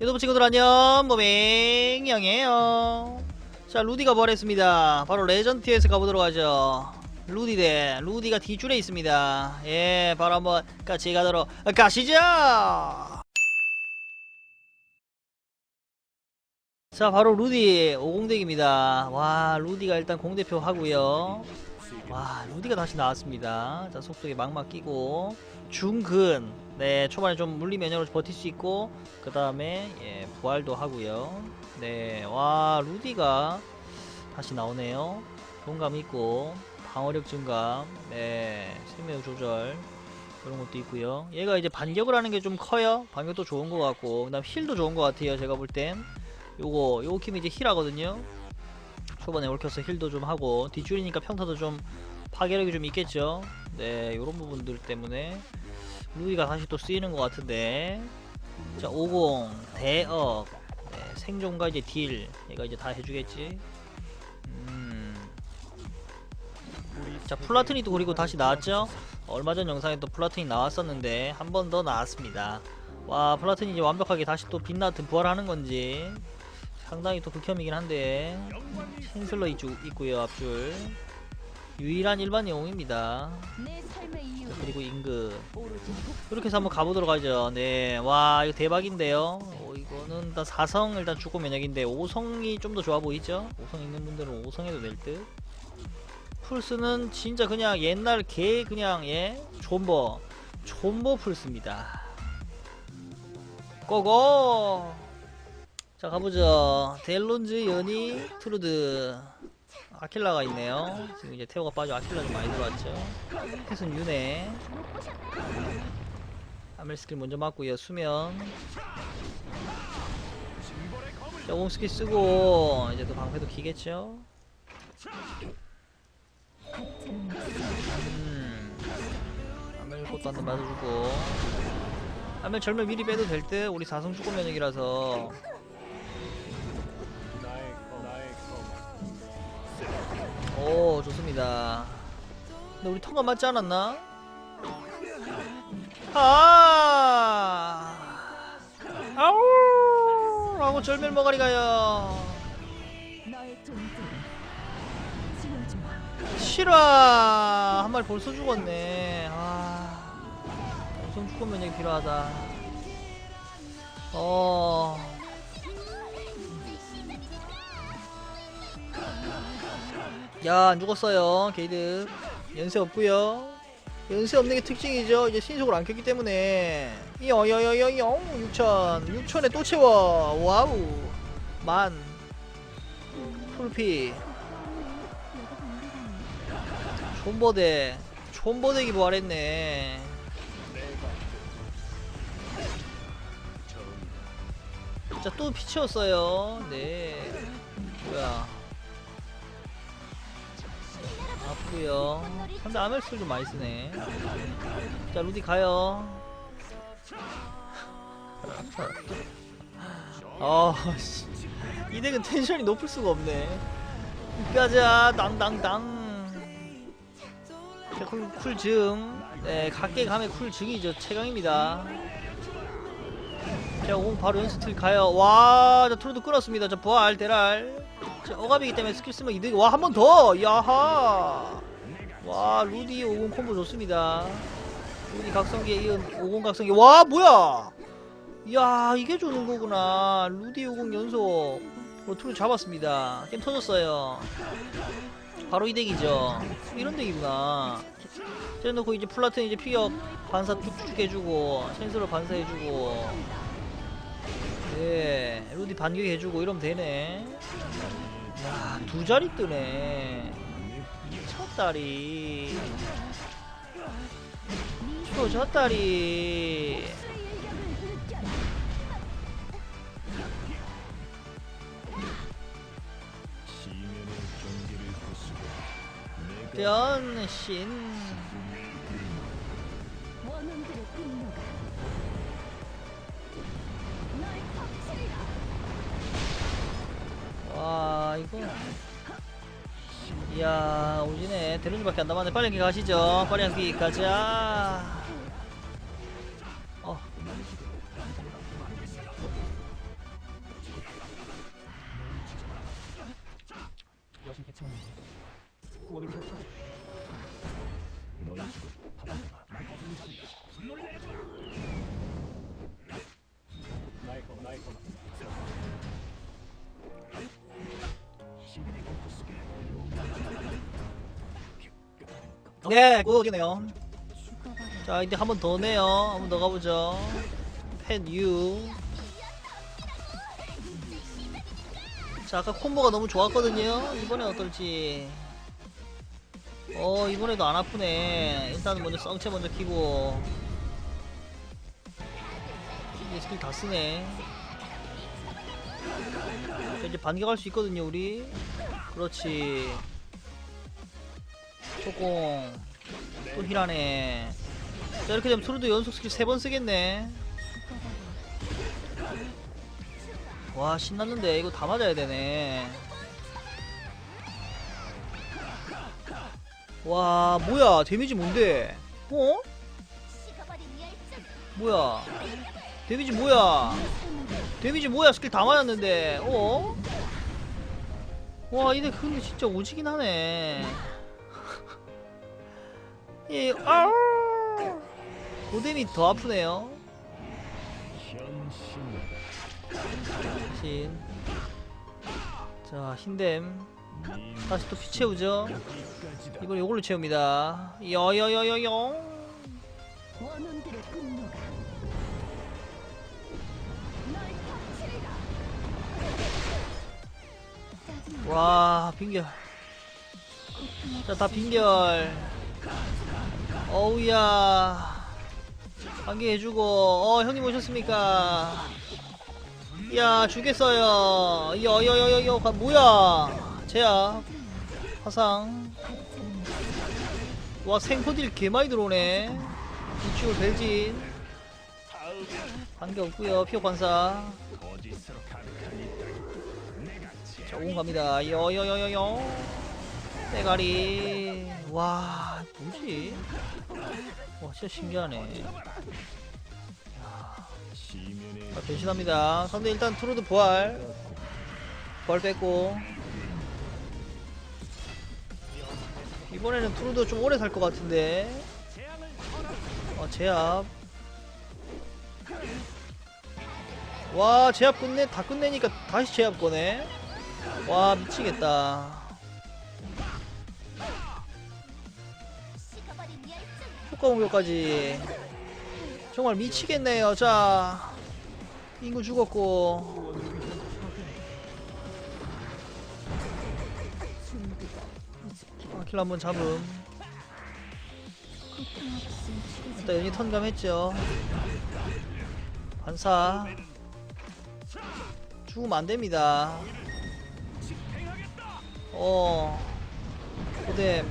유튜브 친구들 안녕. 모맹영이에요. 자 루디가 부활했습니다? 바로 레전티에서 가보도록 하죠. 루디 대 루디가 뒤줄에 있습니다. 예 바로 한번 같이 가도록 가시죠! 자 바로 루디 50덱입니다. 와 루디가 일단 공대표 하고요. 와 루디가 다시 나왔습니다. 자 속속에 막막 끼고. 중근 네 초반에 좀 물리 면역으로 버틸 수 있고 그 다음에 예 부활도 하고요. 네와 루디가 다시 나오네요. 공감 있고 방어력 증감 네 생명 조절 그런 것도 있고요. 얘가 이제 반격을 하는 게 좀 커요. 반격도 좋은 것 같고 그 다음 힐도 좋은 것 같아요 제가 볼 땐. 요거 요거 킴이 이제 힐하거든요. 초반에 올켜서 힐도 좀 하고 뒷줄이니까 평타도 좀 파괴력이 좀 있겠죠? 네 요런 부분들 때문에 루이가 다시 또 쓰이는 것 같은데. 자 50 대억. 네, 생존과 이제 딜. 얘가 이제 다 해주겠지. 음. 자 플라트니도 그리고 다시 나왔죠? 얼마 전 영상에 또 플라트니 나왔었는데 한 번 더 나왔습니다. 와 플라트니 이제 완벽하게 다시 또 빛나듯 부활하는 건지 상당히 또 극혐이긴 한데. 챈슬러 이쪽 있고요 앞줄 유일한 일반 영웅입니다. 그리고 임금 이렇게 해서 한번 가보도록 하죠. 네와 이거 대박인데요. 어, 이거는 일단 4성 일단 주고 면역인데 5성이 좀 더 좋아 보이죠? 5성 있는 분들은 5성 해도 될듯. 풀스는 진짜 그냥 옛날 개 그냥 예 존버. 존버 풀스입니다. 고고! 자 가보죠. 델론즈 연이 트루드 아킬라가 있네요. 지금 이제 태호가 빠져 아킬라 좀 많이 들어왔죠. 햇은 윤회 아멜 스킬 먼저 맞고요 수면. 자, 옹 스킬 쓰고 이제 또 방패도 키겠죠? 음. 아멜 꽃도 한번 맞아주고. 아멜 절멸 미리 빼도 될 듯. 우리 사성 축구 면역이라서 오 좋습니다. 근데 우리 턴가 맞지 않았나? 아! 아우! 하고 절멸 머가리 가요. 실화 한 마리 벌써 죽었네. 아. 우선 죽은 면역이 필요하다. 어 야, 안 죽었어요. 게이드. 연세 없고요. 연세 없는 게 특징이죠. 이제 신속을 안 켰기 때문에. 여여여여영 6천. 6천에 또 채워. 와우. 만. 풀피. 존버대. 존버대기 부활했네. 자, 또 피치였어요. 네. 뭐야. 아프고요. 근데 아멜스를 좀 많이 쓰네. 자 루디 가요. 아씨. 이 덱은 텐션이 높을 수가 없네. 가자 당당당. 자, 쿨, 쿨 증 네 각계 감의 쿨 증이죠. 최강입니다 자, 오 바로 연습 틀 가요. 와, 자, 트로드 끊었습니다. 자, 부활, 대랄. 자, 억압이기 때문에 스킬 쓰면 이득. 와, 한 번 더! 야하! 와, 루디 50 콤보 좋습니다. 루디 각성기에 이은 50 각성기. 와, 뭐야! 야, 이게 좋은 거구나. 루디 50 연속. 로 트로드 잡았습니다. 게임 터졌어요. 바로 이 덱이죠. 이런 덱이구나. 쟤 놓고 이제 플라튼 이제 피격 반사 쭉쭉 해주고, 센서로 반사해주고, 예, 루디 반격 해주고 이러면 되네. 야, 두 자리 뜨네. 미쳤다리. 미쳤다리. 변신. 이야, 오지네. 대륜이밖에 안 남았네. 빨리 가시죠. 빨리 가자. 네, 고기네요. 죽어버려. 자, 이제 한 번 더 내요. 한 번 더 가보죠. 펜 U. 자, 아까 콤보가 너무 좋았거든요. 이번에 어떨지. 어, 이번에도 안 아프네. 일단은 먼저 썽채 먼저 키고. 이제 스킬 다 쓰네. 자, 이제 반격할 수 있거든요, 우리. 그렇지. 조금. 또 힐하네. 자, 이렇게 되면 트루드 연속 스킬 3번 쓰겠네. 와, 신났는데. 이거 다 맞아야 되네. 와, 뭐야. 데미지 뭔데? 어? 뭐야. 데미지 뭐야. 데미지 뭐야. 스킬 다 맞았는데. 어? 와, 이데 근데 진짜 오지긴 하네. 이, 아우! 고데미 더 아프네요. 신. 자, 흰댐. 다시 또 피 채우죠. 이번 요걸로 채웁니다. 짜증나. 와, 빙결. 자, 다 빙결. 어우야. 한개 해주고, 어, 형님 오셨습니까? 야, 주겠어요. 여여여여여, 가- 뭐야. 제야, 화상. 와, 생포딜 개 많이 들어오네. 이쪽을 벨진. 관계 없고요 피어 관사. 자, 온 갑니다. 여여여여여. 대가리. 와, 뭐지? 와, 진짜 신기하네. 자, 변신합니다. 상대 일단 트루드 부활. 부활 뺐고. 이번에는 트루드 좀 오래 살 것 같은데. 어, 제압. 와, 제압 끝내, 다 끝내니까 다시 제압 거네. 와, 미치겠다. 효과 공격까지. 정말 미치겠네요. 자 인구 죽었고. 아킬 한번 잡음. 일단 연이 턴감했죠. 반사. 죽으면 안됩니다. 어 고뎀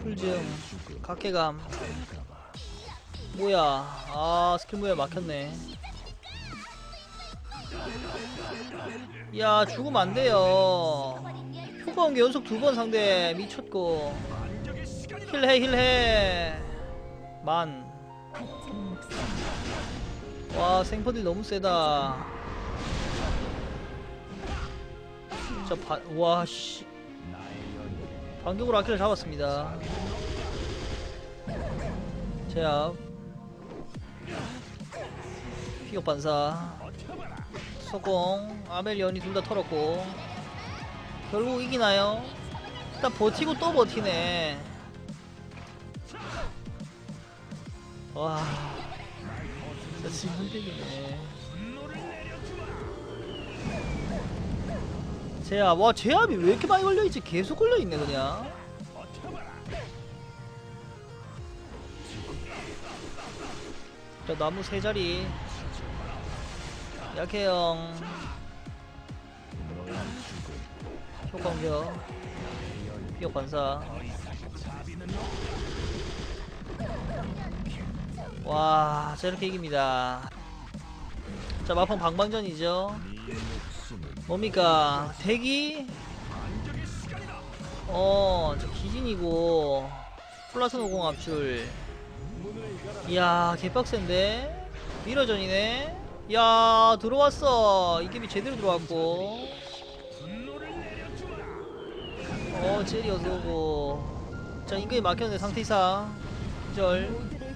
풀즘 각해감. 뭐야? 아 스킬 무야 막혔네. 야 죽으면 안돼요. 효과 온게 연속 두 번 상대 미쳤고. 힐해 힐해. 만. 같은 목숨. 와 생퍼들 너무 세다. 진짜 바, 와씨. 반격으로 아키를 잡았습니다 제압 피격 반사. 소공. 아멜리언이 둘 다 털었고. 결국 이기나요? 일단 버티고 또 버티네. 와. 진짜 지금 한대기네. 제압. 와 제압이 왜 이렇게 많이 걸려있지? 계속 걸려있네 그냥 자 나무 세 자리. 약해형. 효과 공격 피격 반사. 와 저렇게 이깁니다. 자 마펑 방방전이죠. 뭡니까? 대기? 어저 기진이고 50 압출 이야 개빡센데? 미러전이네. 야 들어왔어. 이게이 제대로 들어왔고. 어 젤이 어서 오고. 자 임금이 막혔는데 상태 이상. 구원한다.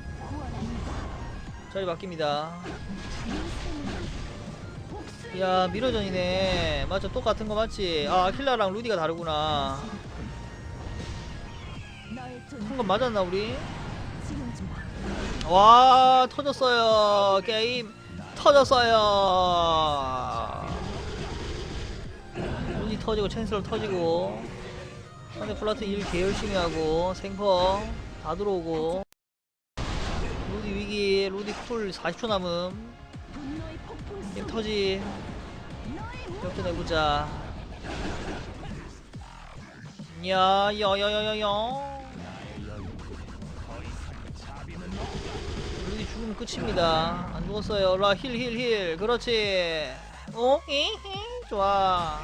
자리 바뀝니다. 야 미러전이네. 맞아 똑같은 거 맞지? 아 아킬라랑 루디가 다르구나. 한 건 맞았나 우리 와 터졌어요. 게임 터졌어요. 루디 터지고 챈슬러 터지고. 상대 플라트 일 개 열심히 하고 생퍼 다 들어오고. 루디 위기 루디 쿨 40초 남음. 게임 속 터지. 너의 역전 해보자. 야야야야야야 끝입니다. 안 죽었어요. 라 힐 힐 힐. 그렇지. 어? 히히 좋아.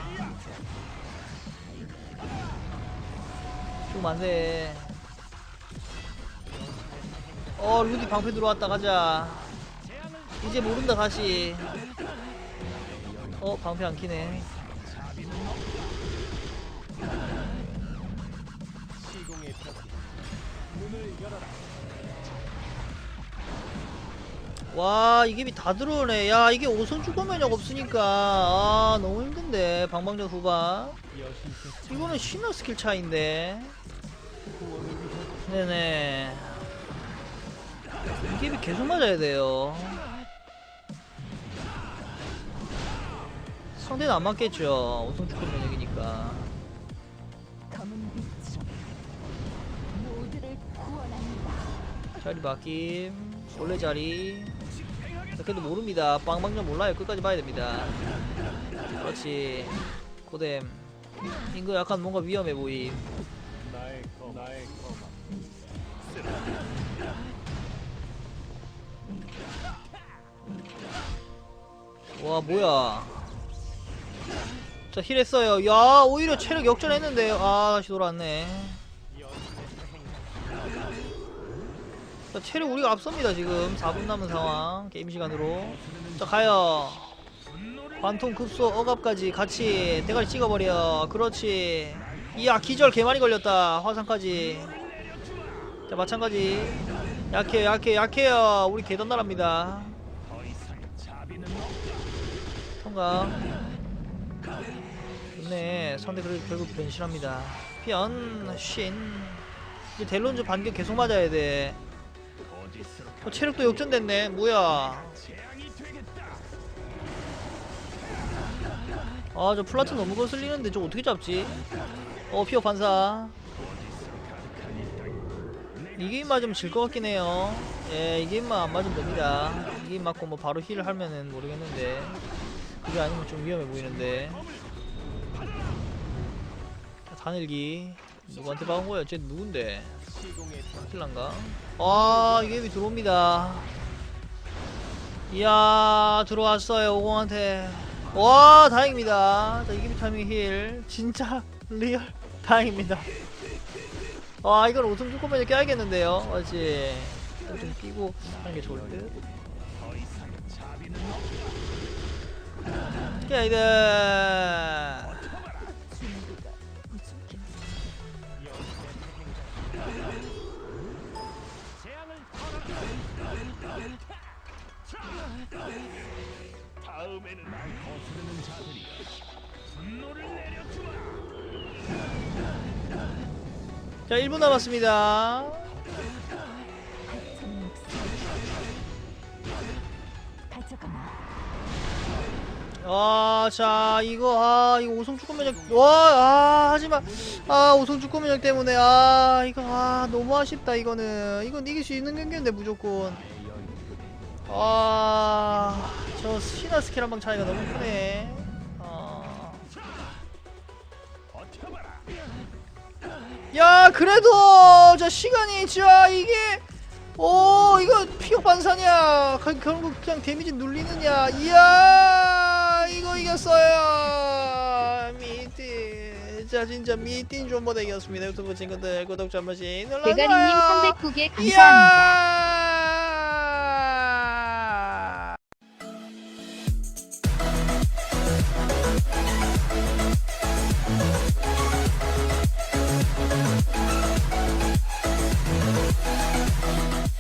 죽으면 안 돼. 어 루디 방패 들어왔다. 가자. 이제 모른다 다시. 어 방패 안 키네 와 이게 다 들어오네. 야 이게 오선 주거 면역 없으니까. 아 너무 힘든데 방방전 후반. 이거는 신화 스킬 차인데. 네네. 이게 계속 맞아야 돼요. 상대는 안 맞겠죠. 오선 주거 면역이니까. 자리 바뀜. 원래 자리 자, 그래도 모릅니다. 빵방전 몰라요. 끝까지 봐야 됩니다. 그렇지. 고뎀 인거 약간 뭔가 위험해 보임. 와 뭐야? 자 힐했어요. 야 오히려 체력 역전했는데. 아 다시 돌아왔네 자 체력 우리가 앞섭니다 지금. 4분 남은 상황 게임 시간으로. 자 가요. 관통 급소 억압까지 같이 대가리 찍어버려. 그렇지. 이야 기절 개많이 걸렸다 화상까지. 자 마찬가지. 약해요 약해요 약해요. 우리 개던나랍니다. 통과 좋네. 상대 그래도 결국 변신합니다. 변신. 이제 델론즈 반격 계속 맞아야 돼 어, 체력도 역전됐네. 뭐야. 아 저 플라트 너무 거슬리는데 저 어떻게 잡지? 어 피어 반사. 이 게임 맞으면 질 것 같긴 해요. 예, 이 게임만 안 맞으면 됩니다. 이 게임 맞고 뭐 바로 힐을 하면은 모르겠는데. 그게 아니면 좀 위험해 보이는데. 단일기. 누구한테 박은 거야? 쟤 누군데? 킬란가? 아, 이 게임이 들어옵니다. 이야, 들어왔어요, 오공한테. 와, 다행입니다. 자, 이기비 타이밍 힐. 진짜 리얼 다행입니다. 와, 이건 우승 조금만 깨야겠는데요. 맞지? 좀 끼고 하는 게 좋을 듯. 깨이드 자, 1분 남았습니다. 하찮은 가져가나. 아, 자, 이거, 아, 이거 오성 축구 면역, 와, 아, 하지마. 아, 오성 축구 면역 때문에, 아, 이거, 아, 너무 아쉽다, 이거는. 이건 이길 수 있는 경기인데, 무조건. 아, 저 신화 스킬 한 방 차이가 너무 크네. 야, 그래도, 저 시간이, 자, 이게, 오, 이거 피격 반사냐? 그- 결국 그냥 데미지 눌리느냐? 이야, 이거 이겼어요. 미띠. 자, 진짜 미띠 존버대 이겼습니다. 유튜브 친구들 구독 한 번씩 눌러줘요. 대가리님 309개 감사합니다. 이야,